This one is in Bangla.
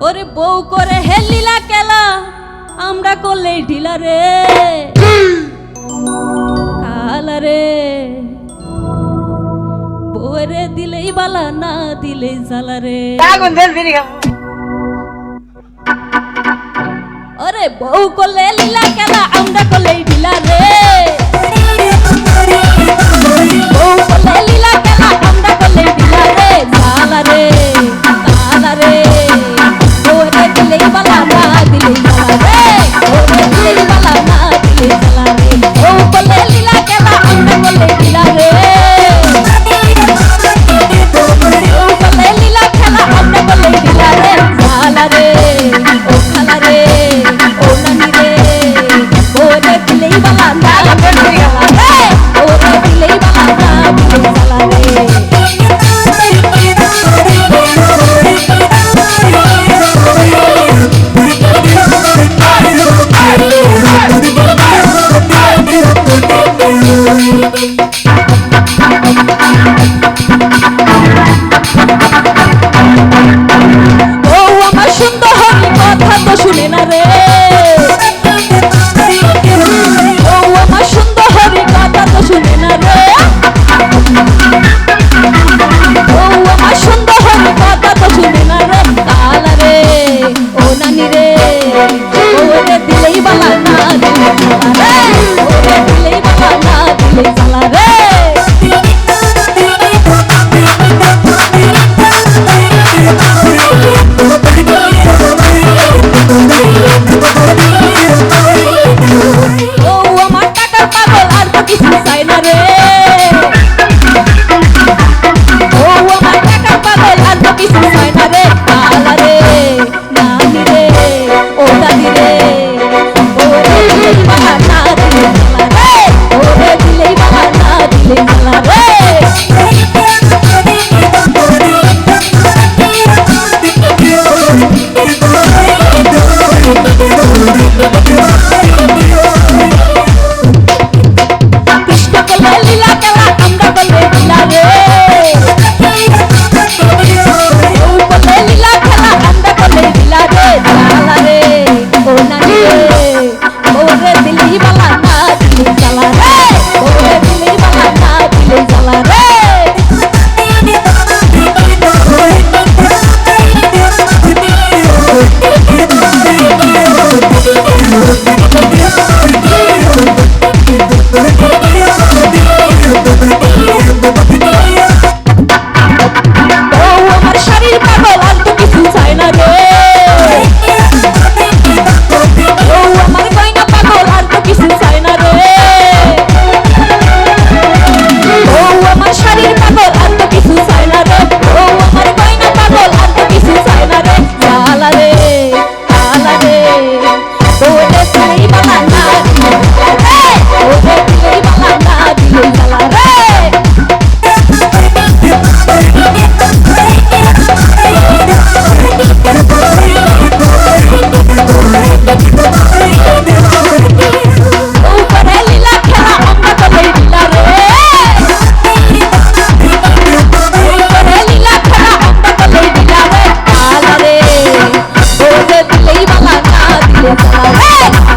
ওরে বউ করে হেলিলা কেলা আমরা করলে ঢিলা রে। কালা রে। বউরে দিলেই বালা না দিলেই জ্বালা রে। ওরে বউ করলে লীলা কেলা আমরা করলে ঢিলা রে। Thank you. Hey!